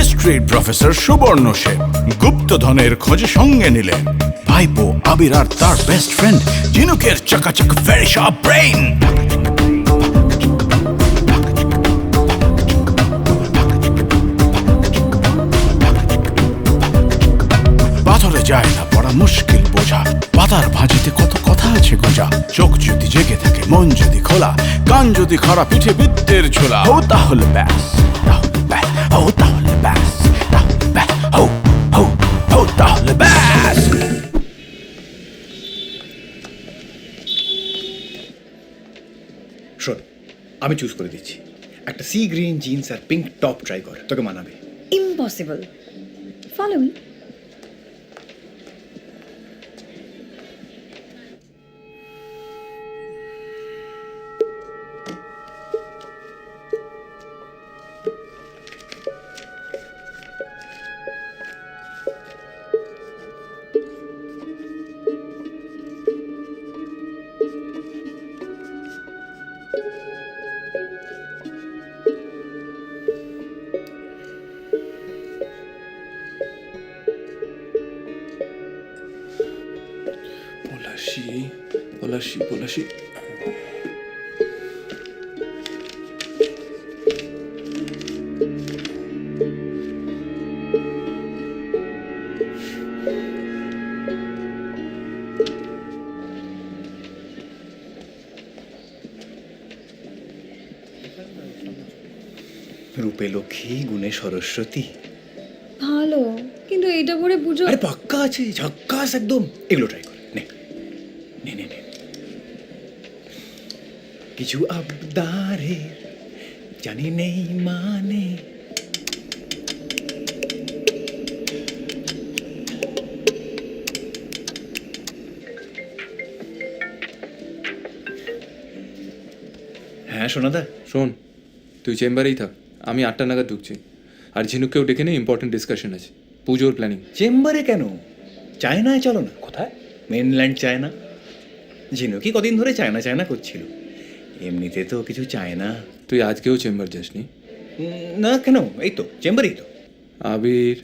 হিস্ট্রির professor সুবর্ণ সেন, গুপ্তধনের খোঁজে সঙ্গে নিলেন ভাইপো আবির আর তার বেস্ট ফ্রেন্ড জিনুকের চাকাচাক শার্প ব্রেইন পাথরে যায় না পড়া মুশকিল বোঝা। পাতার ভাঁজিতে কত কথা আছে গোজা। চোখ যদি জেগে থাকে, মন যদি খোলা, কান যদি খারাপ পিঠে বিদ্যের ঝোলা। ও তাহলে ব্যাস তাহলে ব্যাস, ও তাহলে আমি চুজ করে দিচ্ছি। একটা সি গ্রিন জিন্স আর পিঙ্ক টপ ট্রাই কর, তোকে মানাবে। Impossible follow me Palashi Palashi. রূপে লক্ষ্মী গুণে সরস্বতী। ভালো কিন্তু এইটা পরে পুজো আরে পাক্কা আছে ঝক্কাস একদম। এগুলো ট্রাই কর নে নে নে নে কিছু আবদারে জানি নেই মানে। হ্যাঁ সোনাদা। শোন তুই চেম্বারেই থাক আমি আটটা নাগাদ ঢুকছি। আর ঝিনুককেও ডেকে নে ইম্পর্টেন্ট ডিসকাশন আছে। পুজোর প্ল্যানিং চেম্বারে কেন? চায়নায় চলো না। কোথায়? Mainland China. ঝিনুকি কদিন ধরে চায়না চায়না করছিল। এমনিতে তো কিছু চায় না। তুই আজকেও চেম্বার যাসনি? না কেন? এই তো চেম্বারেই তো। আবির।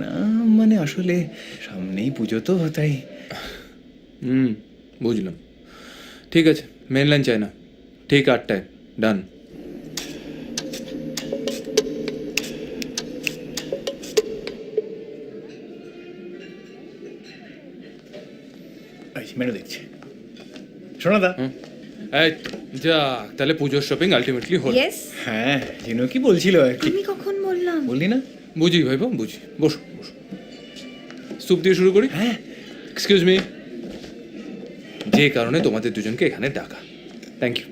না মানে আসলে সামনেই পুজো তো তাই। হুম বুঝলাম। ঠিক আছে মেনল্যান্ড চাই না। ঠিক আটটায় ডান মেনু দেখছি। সোনাদা এই যা তাহলে পুজোর শপিং আলটিমেটলি হল। ইয়েস হ্যাঁ বলছিল? আর কি আমি কখন বললাম? বললি না? বুঝি ভাইব বুঝি। বসো বসো। স্যুপ দিয়ে শুরু করি? হ্যাঁ। এক্সকিউজ মি যে কারণে তোমাদের দুজনকে এখানে ডাকা। থ্যাংক ইউ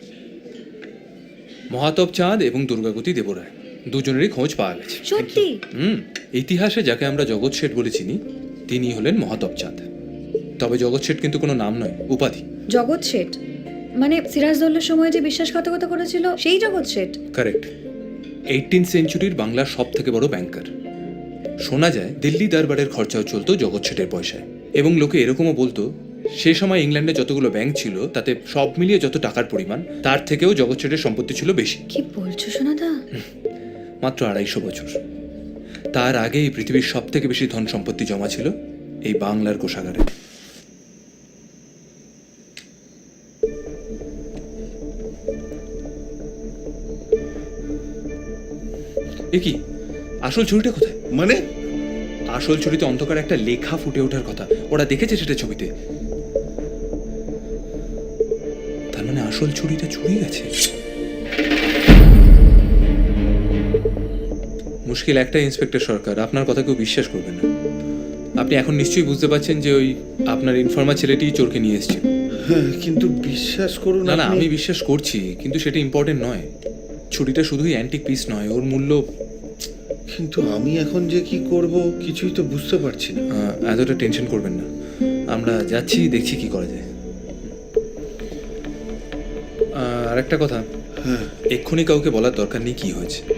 মহাতব চাঁদ এবং দুর্গাগতি দেবরায় দুজনেরই খোঁজ পাওয়া গেছে। সত্যি? হুম ইতিহাসে যাকে আমরা জগৎ শেঠ বলে চিনি তিনি হলেন মহাতব চাঁদ। তবে জগৎ শেঠ কিন্তু কোনো নাম নয় উপাধি। জগৎ শেঠ? মানে সিরাজদৌল্লার সময় যে বিশ্বাসঘাতকতা করেছিল সেই জগৎ শেঠ। কারেক্ট এইটিন সেঞ্চুরির বাংলার সব থেকে বড় ব্যাংকার শোনা যায় দিল্লি দরবারের খরচাও চলতো জগৎ শেঠের পয়সায়। এবং লোকে এরকমও বলতো সে সময় ইংল্যান্ডে যতগুলো ব্যাংক ছিল তাতে সব মিলিয়ে যত টাকার পরিমাণ তার থেকেও জগৎ শেঠের সম্পত্তি ছিল বেশি। কি বলছো সোনাদা? মাত্র আড়াইশো বছর। তার আগে এই পৃথিবীর সব থেকে বেশি ধন সম্পত্তি জমা ছিল এই বাংলার কোষাগারে। এ কি? আসল ছবিটা কোথায়? মানে? আসল ছবিতে অন্ধকার একটা লেখা ফুটে ওঠার কথা। ওরা দেখেছে সেটা ছবিতে। তার মানে আসল ছুরিটা চুরি গেছে? মুশকিল একটাই ইন্সপেক্টর সরকার। আপনার কথা কেউ বিশ্বাস করবে না। আপনি এখন নিশ্চয়ই বুঝতে পারছেন যে ওই আপনার ইনফর্মার ছেলেটিই চোরকে নিয়ে এসেছিল হ্যাঁ, কিন্তু বিশ্বাস করুন না না আমি বিশ্বাস করছি কিন্তু সেটা ইম্পর্টেন্ট নয়। ছুরিটা শুধুই অ্যান্টিক পিস নয় ওর মূল্য কিন্তু আমি এখন যে কি করব কিছুই তো বুঝতে পারছি না। আহ, এতটা টেনশন করবেন না। আমরা যাচ্ছি দেখছি কি করা যায়। আর একটা কথা। হ্যাঁ। এক্ষুনি কাউকে বলার দরকার নেই কি হয়েছে।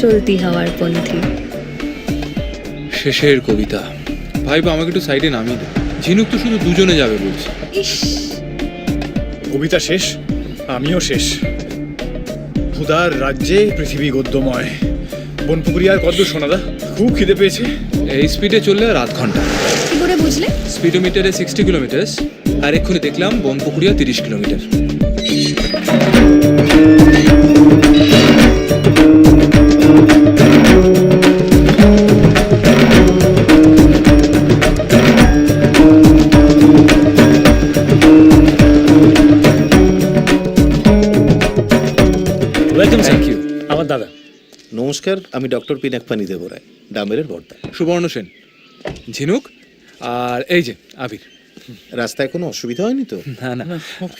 চলতি হওয়ার পন্থী। শেষের কবিতা। ভাই বা আমাকে একটু সাইডে নামিয়ে দে। ঝিনুক তো শুধু দুজনে যাবে বলছে। ইস। কবিতা শেষ? আমিও শেষ। ক্ষুদার রাজ্যে পৃথিবী গদ্যময়। বনপুকুরিয়ার কদ্দূর সোনাদা খুব খিদে পেয়েছে। এই স্পিডে চললে আর আধ ঘণ্টা। কি করে বুঝলে? স্পিডোমিটারে সিক্সটি কিলোমিটার আর এক্ষুনি দেখলাম বনপুকুরিয়া তিরিশ কিলোমিটার আমার দাদা। নমস্কার আমি ডক্টর পিনাকপানি দেবরায় ডামেরের বর্দা সুবর্ণ সেন। ঝিনুক আর এই যে আবির। রাস্তায় কোনো অসুবিধা হয়নি তো? না না।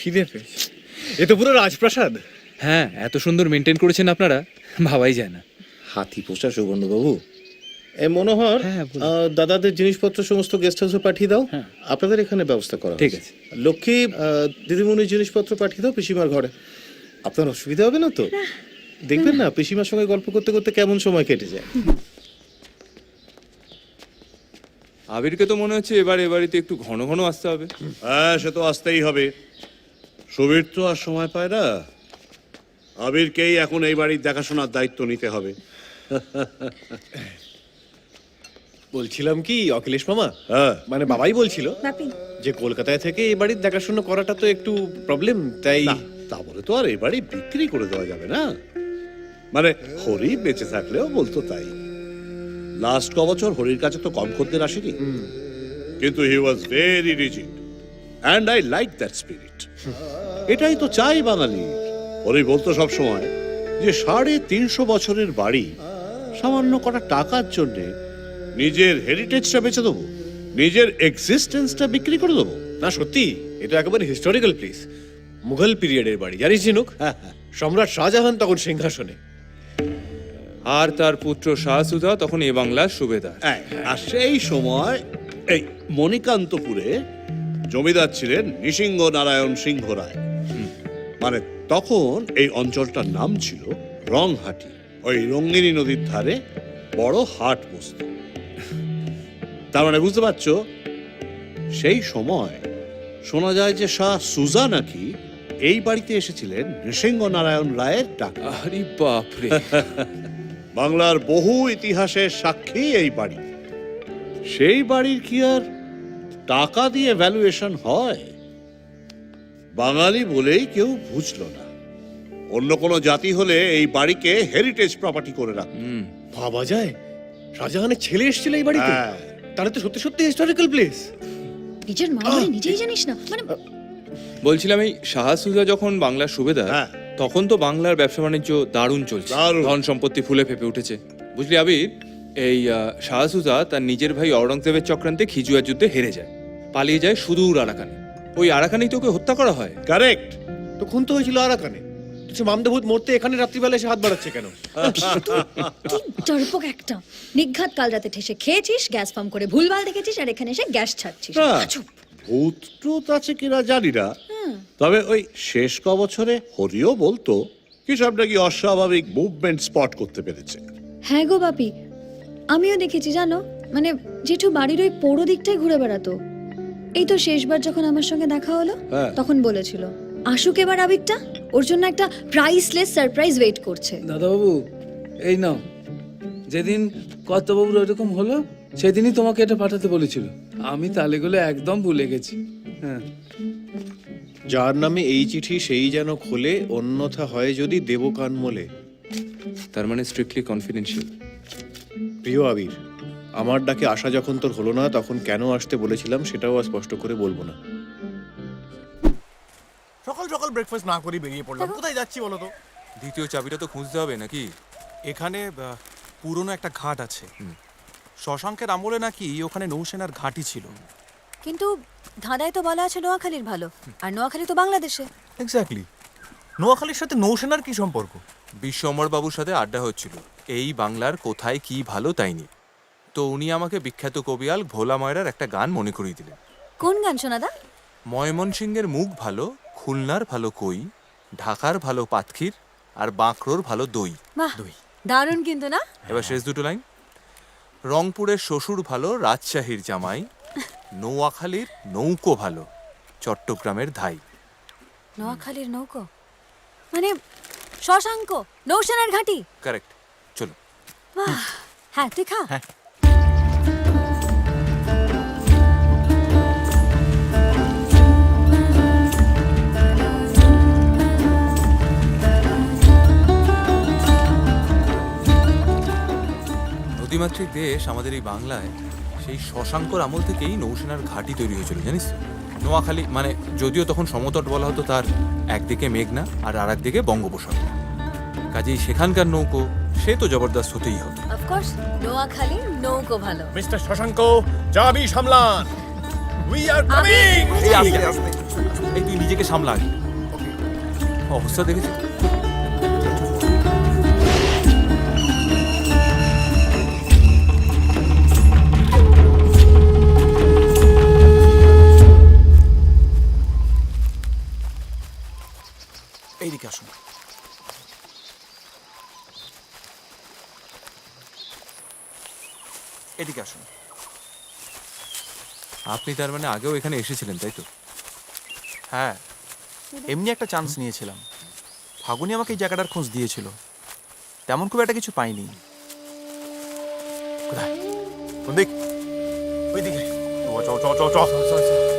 খিদে পেয়েছে। এ তো পুরো রাজপ্রাসাদ। হ্যাঁ এত সুন্দর মেনটেন করেছেন আপনারা ভাবাই যায় না। হাতি পোষা সুবর্ণবাবু এ মনোহর হ্যাঁ, দাদাদের জিনিসপত্র সমস্ত গেস্ট হাউসে পাঠিয়ে দাও। আপনাদের এখানে ব্যবস্থা করা ঠিক হয়েছে। লক্ষ্মী দিদিমণির জিনিসপত্র পাঠিয়ে দাও পিসিমার ঘরে। আপনার অসুবিধা হবে না তো? দেখবেন না পিসিমার সঙ্গে গল্প করতে করতে কেমন সময় কেটে যায়। আবিরকে তো মনে হচ্ছে এবার এ বাড়িতে একটু ঘন ঘন আসতে হবে। হ্যাঁ সে তো আসতেই হবে। সুবীর তো আর সময় পায় না। আবিরকেই এখন এই বাড়ির দেখাশোনার দায়িত্ব নিতে হবে। বলছিলাম কি অখিলেশ মামা? হ্যাঁ। মানে বাবাই বলছিল যে কলকাতায় থেকে এই বাড়ির দেখাশোনা করাটা তো একটু প্রবলেম তাই না তা বলে তো আর এই বাড়ি বিক্রি করে দেওয়া যাবে না। মানে হরি বেঁচে থাকলেও বলতো তাই। লাস্ট ক বছর হরির কাছে তো কম খদ্দের আসেনি। কিন্তু he was very rigid and I like that spirit এটাই তো চাই বাঙালি। হরি বলতো সব সময় যে সাড়ে তিনশো বছরের বাড়ি সামান্য কটা টাকার জন্যে নিজের হেরিটেজটা বেচে দেবো নিজের এক্সিস্টেন্সটা বিক্রি করে দেবো। না সত্যি এটা একেবারে হিস্টোরিক্যাল প্লেস মুঘল পিরিয়ডের বাড়ি। জানিস ঝিনুক? হ্যাঁ হ্যাঁ। সম্রাট শাহজাহান তখন সিংহাসনে। আর তার পুত্র শাহসুধা তখন এ বাংলার সুবেদার। আর সেই সময় এই মণিকান্তপুরে জমিদার ছিলেন নৃসিংহ নারায়ণ সিংহ রায়। মানে তখন এই অঞ্চলটার নাম ছিল রংহাটি। ওই রঙ্গিনী নদীর ধারে বড় হাট বসত। তার মানে বুঝতে পারছ? সেই সময় শোনা যায় যে শাহ সুজা নাকি এই বাড়িতে এসেছিলেন নৃসিংহ নারায়ণ রায়ের ডাক। আরে বাপরে। বাংলার বহু ইতিহাসের সাক্ষী এই বাড়ি। সেই বাড়ির কি আর টাকা দিয়ে ভ্যালুয়েশন হয়? বাঙালি বলেই কেউ বুঝলো না। অন্য কোনো জাতি হলে এই বাড়িকে হেরিটেজ প্রপার্টি করে রাখত। হুম। ভাবা যায় শাহজাহানের ছেলে এসেছিল এই বাড়িতে। হ্যাঁ। তাহলে তো সত্যি সত্যি হিস্টোরিক্যাল প্লেস নিজের মা বলে নিজেই জানিস না মানে বলছিলাম এই শাহসুজা যখন বাংলার সুবেদার হ্যাঁ। তখন তো বাংলার ব্যবসা বাণিজ্য দারুণ চলছে। দারুণ। ধন সম্পত্তি ফুলে ফেপে উঠেছে। বুঝলি আবির? এই শাহসুজা তার নিজের ভাই অরঙ্গজেবের চক্রান্তে খিজুয়ার যুদ্ধে হেরে যায়। পালিয়ে যায় সুদূর আরাকানে। ওই আরাকানেই তোকে হত্যা করা হয়। কারেক্ট তো খুন তো হয়েছিল আরাকানে। সে মামদেভূত মরতে এখানে রাত্রিবেলা এসে হাত বাড়াচ্ছে কেন? কি ডরপক একটা। নিঘাত কাল রাতে ঠেসে খেয়েছিস গ্যাস ফার্ম করে ভুলভাল দেখেছিস আর এখানে এসে গ্যাস ছাড়ছিস। না চুপ ভূত টুত আছে কিনা জানি না। তবে ওই শেষ ক বছরে হরিও বলতো কি সব নাকি অস্বাভাবিক মুভমেন্ট স্পট করতে পেরেছে। হ্যাঁ গো বাপি আমিও দেখেছি জানো? মানে জেঠু বাড়ির ওই পোড়ো দিকটাই ঘুরে বেড়াতো। এই তো শেষবার যখন আমার সঙ্গে দেখা হলো হ্যাঁ। তখন বলেছিল আসুক এবার আবিরটা ওর জন্য একটা প্রাইসলেস সারপ্রাইজ ওয়েট করছে। দাদাবাবু এই নাও। যেদিন কর্তাবাবুর ওরকম হলো সেদিনই তোমাকে এটা পাঠাতে বলেছিল। আমি তালে তালেগুলো একদম ভুলে গেছি। হ্যাঁ। যার নামে এই চিঠি সেই যেন খোলে অন্যথা হয় যদি দেব কানমলে তার মানে স্ট্রিক্টলি কনফিডেন্সিয়াল প্রিয় আবির আমার ডাকে আসা যখন তোর হলো না তখন কেন আসতে বলেছিলাম সেটাও আর স্পষ্ট করে বলব না। সকাল সকাল ব্রেকফাস্ট না করে বেরিয়ে পড়লাম। কোথায় যাচ্ছি বলো তো? দ্বিতীয় চাবিটা তো খুঁজতে হবে নাকি? এখানে আহ, পুরনো একটা ঘাট আছে। শশাঙ্কের আমলে নাকি ওখানে নৌসেনার ঘাঁটি ছিল। কিন্তু ধাঁধায় তো বলা আছে নোয়াখালীর ভালো আর নোয়াখালী তো বাংলাদেশে। এক্স্যাক্টলি নোয়াখালীর সাথে নৌসেনার কি সম্পর্ক? বিশ্বম্বর বাবুর সাথে আড্ডা হচ্ছিল এই বাংলার কোথায় কি ভালো তাই নিয়ে। তো উনি আমাকে বিখ্যাত কবিয়াল ভোলা ময়রার একটা গান মনে করিয়ে দিলেন। কোন গান শোনাদা ময়মনসিংহের মুখ ভালো খুলনার ভালো কই ঢাকার ভালো পাতখির আর বাঁকড়োর ভালো দই। দই। দারুণ কিন্তু না? এবার শেষ দুটো লাইন। রংপুরের শ্বশুর ভালো রাজশাহীর জামাই নৌয়াখালীর নৌকো ভালো চট্টগ্রামের ধাই। নোয়াখালীর নৌকো? মানে শশাঙ্ক নৌসেনার ঘাঁটি? কারেক্ট চলো। বাহ হ্যাঁ তুই খা। হ্যাঁ। নদীমাতৃক দেশ আমাদের এই বাংলায় সেই শশাঙ্কর আমল থেকেই নৌসেনার ঘাঁটি তৈরি হয়েছিল জানিস? নোয়াখালী মানে যদিও তখন সমতট বলা হতো তার একদিকে মেঘনা আর আর একদিকে বঙ্গোপসাগর। কাজেই সেখানকার নৌকো সে তো জবরদস্ত হতেই হবে। অফকোর্স নোয়াখালীর নৌকো ভালো। মিস্টার শশাঙ্ক চাবি সামলান। উই আর আস্তে এই তুই নিজেকে সামলা অবস্থা দেখেছিস? আপনি তার মানে আগেও এখানে এসেছিলেন, তাই তো? হ্যাঁ এমনি একটা চান্স নিয়েছিলাম। ফাগুনি আমাকে এই জায়গাটার খোঁজ দিয়েছিল। তেমন খুব একটা কিছু পাইনি। কোথায়? কোন দিক চ চ চ চ চ চ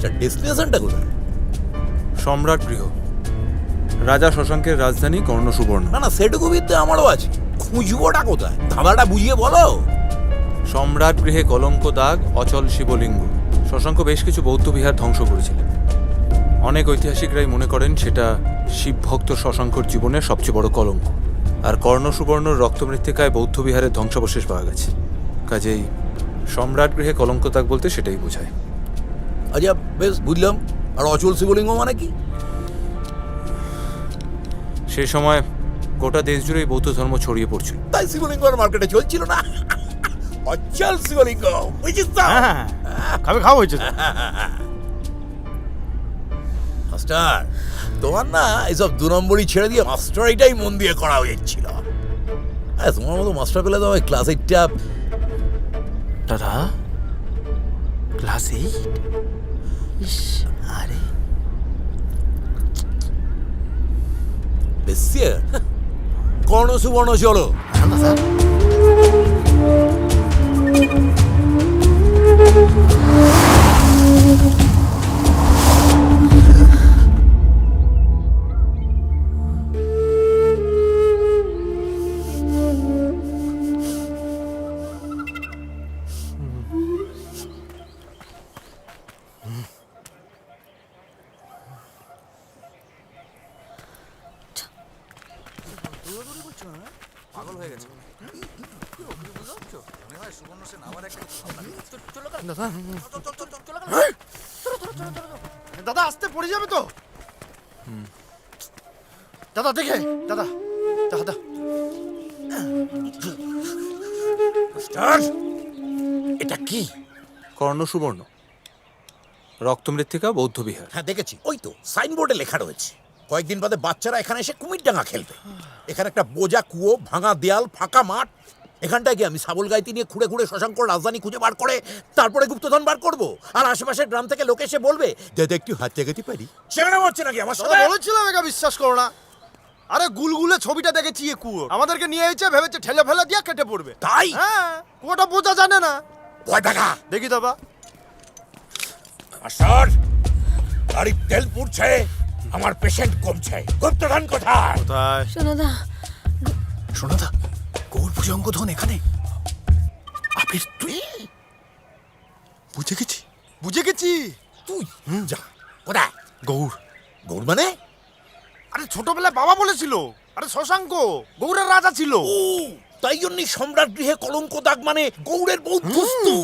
ডেস্টিনেশনটা কোথায়? সম্রাট গৃহ। রাজা শশাঙ্কের রাজধানী কর্ণ সুবর্ণ না না সেটুকু বিদ্যা আমারও আছে। খুঁজবোটা কোথায়? ধাঁধাটা বুঝিয়ে বলো। সম্রাট গৃহে কলঙ্ক দাগ অচল শিবলিঙ্গ। শশাঙ্ক বেশ কিছু বৌদ্ধ বিহার ধ্বংস করেছিলেন। অনেক ঐতিহাসিকরাই মনে করেন সেটা শিবভক্ত শশাঙ্কর জীবনের সবচেয়ে বড় কলঙ্ক। আর কর্ণ সুবর্ণর রক্তমৃত্তিকায় বৌদ্ধ বিহারের ধ্বংসাবশেষ পাওয়া গেছে। কাজেই সম্রাট গৃহে কলঙ্ক দাগ বলতে সেটাই বোঝায়। আচ্ছা বেশ বুঝলাম। আর অচল শিবলিঙ্গ মানে কি? সে সময় গোটা দেশ জুড়েই বৌদ্ধ ধর্ম ছড়িয়ে পড়ছিল। তাই শিবলিঙ্গ আর মার্কেটে চলছিল না। অচল শিবলিঙ্গ বুঝিস তো? খাবে খাওয়া হয়েছে মাস্টার তোমার না এইসব দু নম্বরই ছেড়ে দিয়ে মাস্টার এটাই মন দিয়ে করা হয়েছিল। ছিল আরে তোমার মতো মাস্টার পেলে তো ক্লাস এইটটা দাদা? Class 8? Schade. ബസ് കോണോസ് പോണോസോളോ സാർ ক্লাস এইট আরে বেশি কর্ণ সুবর্ণ চলো দাদা আসতে পড়ে যাবে তো। দাদা দেখে দাদা দাদা। এটা কি? কর্ণ সুবর্ণ রক্তমৃত্তিকা বৌদ্ধ বিহার হ্যাঁ দেখেছি। ওই তো সাইনবোর্ডে লেখা রয়েছে। কয়েকদিন বাদে বাচ্চারা এখানে এসে কুমির ডাঙা খেলবে। এখানে একটা বোজা কুয়ো ভাঙা দেয়াল ফাঁকা মাঠ। এখানটায় গিয়ে আমি সাবল গাইতি নিয়ে খুঁড়ে খুঁড়ে শশাঙ্ক রাজধানী খুঁজে বার করে তারপরে গুপ্তধন বার করব। আর আশেপাশের গ্রাম থেকে লোক এসে বলবে দাদা একটু হাত জাগাতে পারি? সেখানে হচ্ছে নাকি? আমার সাথে? বলেছিলাম একা বিশ্বাস করো না। আরে গুলগুলে ছবিটা দেখেছি এ কুয়ো আমাদেরকে নিয়ে এসেছে ভেবেছে ঠেলে ফেলে দিয়ে কেটে পড়বে। তাই? হ্যাঁ কুয়োটা বোঝা জানে না। ভয় দেখা দেখি দাবা আসর গাড়ির তেল পুড়ছে। আমার পেশেন্ট কমছে। গুপ্তধন কোথায়? কোথায়? সোনাদা। শোনাদা গৌর ভুজঙ্গধন এখানে। আপনি তুই? বুঝে গেছি বুঝে গেছি। তুই? যা কোথায়? গৌর। গৌর মানে? আরে ছোটবেলায় বাবা বলেছিল আরে শশাঙ্ক গৌরের রাজা ছিল। ও তাই জন্যই সম্রাট গৃহে কলঙ্ক দাগ মানে গৌড়ের বউ দুস্তু